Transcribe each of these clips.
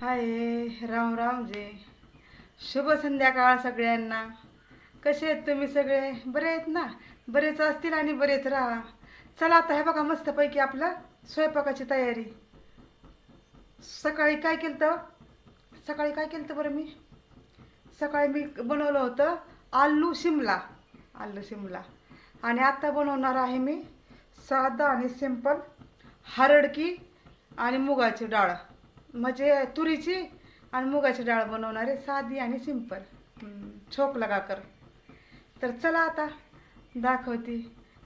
हाय राम राम जे. शुभ संध्याकाळ सगळ्यांना. कसे आहेत तुम्ही सगळे? बरे आहेत ना? बरेच असतील आणि बरेच राहा. चला आता हे बघा मस्तपैकी आपलं स्वयंपाकाची तयारी. सकाळी काय केलं तर सकाळी काय केलं तर बरं मी? सकाळी मी बनवलं होतं आलू शिमला. आलू शिमला. आणि आत्ता बनवणार आहे मी साधा आणि सिंपल हरडकी आणि मुगाची डाळ. म्हणजे तुरीची आणि मुगाची डाळ बनवणार आहे साधी आणि सिंपल. छोक लगा कर तर चला आता दाखवते.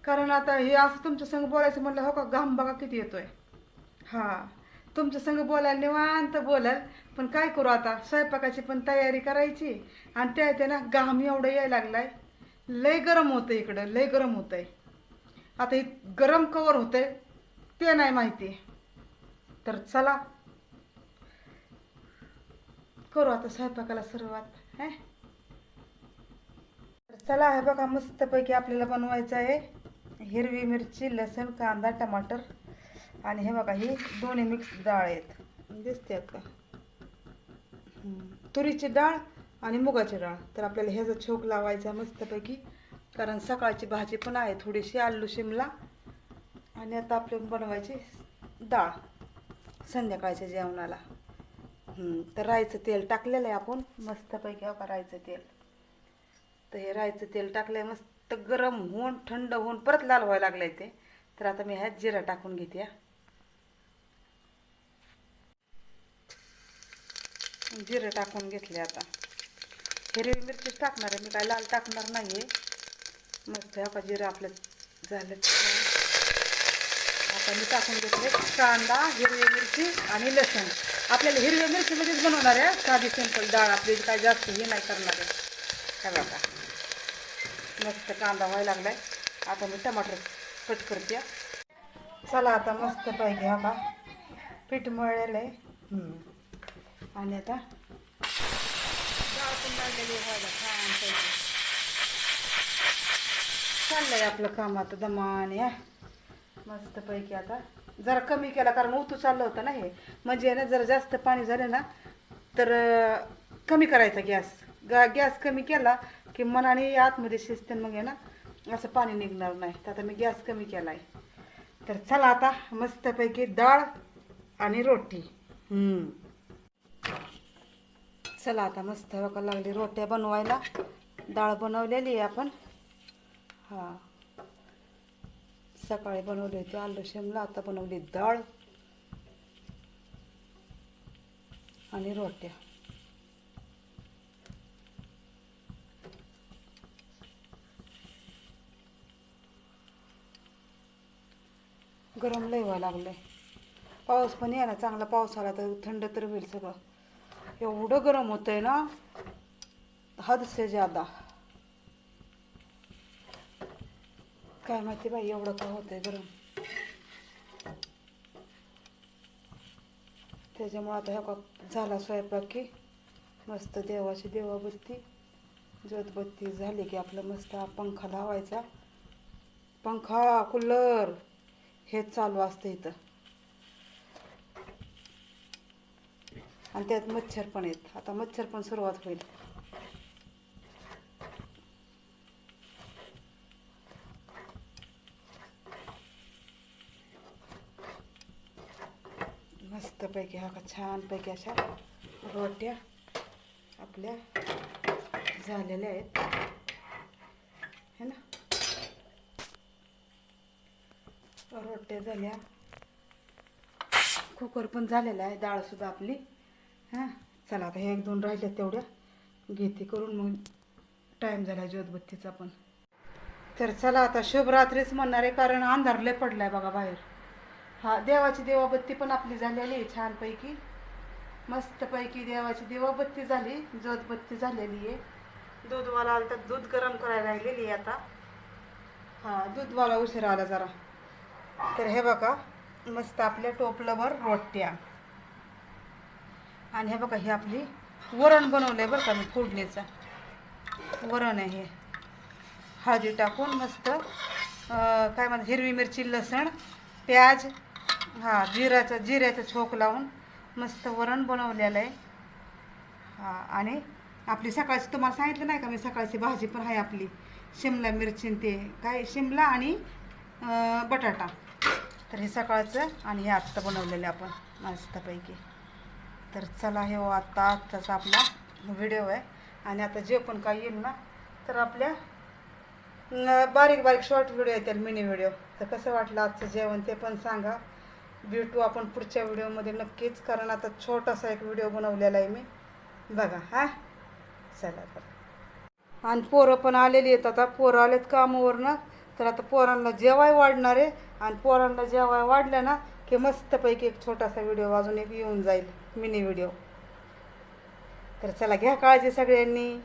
कारण आता हे असं तुमच्या संग बोलायचं म्हटलं हो का? घाम बघा किती येतोय. हा तुमच्या संग बोलायला निवांत बोलाल. पण काय करू आता? स्वयंपाकाची पण तयारी करायची आणि त्या येते ना घाम एवढं यायला लागलाय. लय गरम होतं इकडं लय गरम होतंय. आता हे गरम कवर होतंय ते नाही माहिती. तर चला. करू आता स्वयंपाकाला सुरुवात है? तर चला हे बघा मस्तपैकी आपल्याला बनवायचं आहे. हिरवी मिरची लसूण कांदा टमाटर आणि हे बघा ही दोन्ही मिक्स डाळ आहेत. दिसते का? तुरीची डाळ आणि मुगाची डाळ. तर आपल्याला ह्याचा छोक लावायचा आहे मस्तपैकी कारण सकाळची भाजी पण आहे थोडीशी आलू शिमला. आणि आता आपल्याला बनवायची डाळ संध्याकाळच्या जेवणाला. तर राईचं तेल टाकलेलं आहे आपण मस्तपैकी हो का राईचं तेल. तर हे राईचं तेल टाकलंय मस्त गरम होऊन थंड होऊन परत लाल व्हायला लागलंय ते. तर आता मी ह्यात जिरा टाकून घेते या जिरं टाकून घेतले आता. हिरवी मिरचीच टाकणार आहे मी काय लाल टाकणार नाही आहे मस्त हा का जिरं आपलं झालं. आता मी टाकून घेतले कांदा हिरवी मिरची आणि लसूण. आपल्याला हिरव्या मिरचीमध्येच बनवणार आहे. साधी सिंपल डाळ आपली काय जास्त हे नाही करणार आहे. काय बघा. मस्त कांदा व्हायला लागलाय. आता मी टमाटर कट करते. चला आता मस्त पाहिजे हा का पीठ मळलेलं आहे. आणि आता डाळ पण लागलेली व्हायला छानपैकी. चाललंय आपलं काम आता दमाने मस्तपैकी आता. जरा कमी केला कारण उतू चाललं होतं ना हे. म्हणजे ना जर जास्त पाणी झालं ना तर कमी करायचा गॅस. गा गॅस कमी केला की मनाने आतमध्ये शिजते मग आहे ना असं पाणी निघणार नाही. तर आता मी गॅस कमी केला आहे तर चला आता मस्तपैकी डाळ आणि रोटी. चला आता मस्त लागली रोट्या बनवायला. डाळ बनवलेली आहे आपण. हां. सकाळी बनवले होते आलू शिमला आता बनवली डाळ आणि रोट्या. गरम लय व्हायला लागलंय. पाऊस पण ना चांगला पाऊस आला तर थंड तर होईल सगळं. एवढं गरम होतंय ना हद से ज्यादा. काय माहिती बाई एवढं का होतंय गरम त्याच्यामुळं आता ह्या झाला स्वयंपाक की मस्त देवाची देवाबत्ती ज्योतबत्ती झाली की आपलं मस्त पंखा लावायचा. पंखा कूलर हेच चालू असतं इथं. आणि त्यात मच्छर पण आहेत. आता मच्छर पण सुरुवात होईल. मस्तपैकी हा का छानपैकी अशा रोट्या आपल्या झालेल्या आहेत. है ना? रोट्या झाल्या. कुकर पण झालेला आहे डाळसुद्धा आपली. हां? चला आता हे एक दोन राहिल्या तेवढ्या. घेते करून मग टाईम झाला ज्योतबत्तीचा पण. तर चला आता शुभरात्रीच म्हणणार आहे कारण अंधार लय पडलाय बघा बाहेर. हा देवाची देवाबत्ती पण आपली झालेली आहे छानपैकी. मस्तपैकी देवाची देवाबत्ती झाली ज्योतबत्ती झालेली आहे. दूधवाला आला तर दूध गरम करायला राहिलेली आहे आता. हा दूधवाला उशीर आला जरा. तर हे बघा मस्त आपल्या टोपलंभर रोट्या. आणि हे बघा ही आपली वरण बनवलंय बरं का मी फोडणीचं. वरण आहे हे. हळदी टाकून मस्त काय म्हणतात हिरवी मिरची लसण प्याज हा जिराचं जिऱ्याचं छोक लावून मस्त वरण बनवलेलं आहे. हा आणि आपली सकाळची तुम्हाला सांगितलं नाही का मी सकाळची भाजी पण आहे आपली. शिमला मिरची ते काय शिमला आणि बटाटा. तर हे सकाळचं आणि हे आत्ता बनवलेलं आपण मस्तपैकी. तर चला हे हो आत्ता आत्ताचा आपला व्हिडिओ आहे. आणि आता जे पण काही येईल ना तर आपल्या बारीक बारीक शॉर्ट व्हिडिओ येतील मिनी व्हिडिओ तर कसं वाटलं आजचं जेवण ते पण सांगा. भेटू आपण पुढच्या व्हिडिओमध्ये. नक्कीच कारण आता छोटासा एक व्हिडिओ बनवलेला आहे मी. बघा हा? चला बरं आणि पोरं पण आलेली आहेत आता. पोरं आलेत कामावरनं. तर आता पोरांना जेवाय वाढणार आहे. आणि पोरांना जेवाय वाढलं ना की मस्तपैकी एक छोटासा व्हिडिओ अजून एक येऊन जाईल. Mini video. तर चला घ्या काळजी सगळ्यांनी.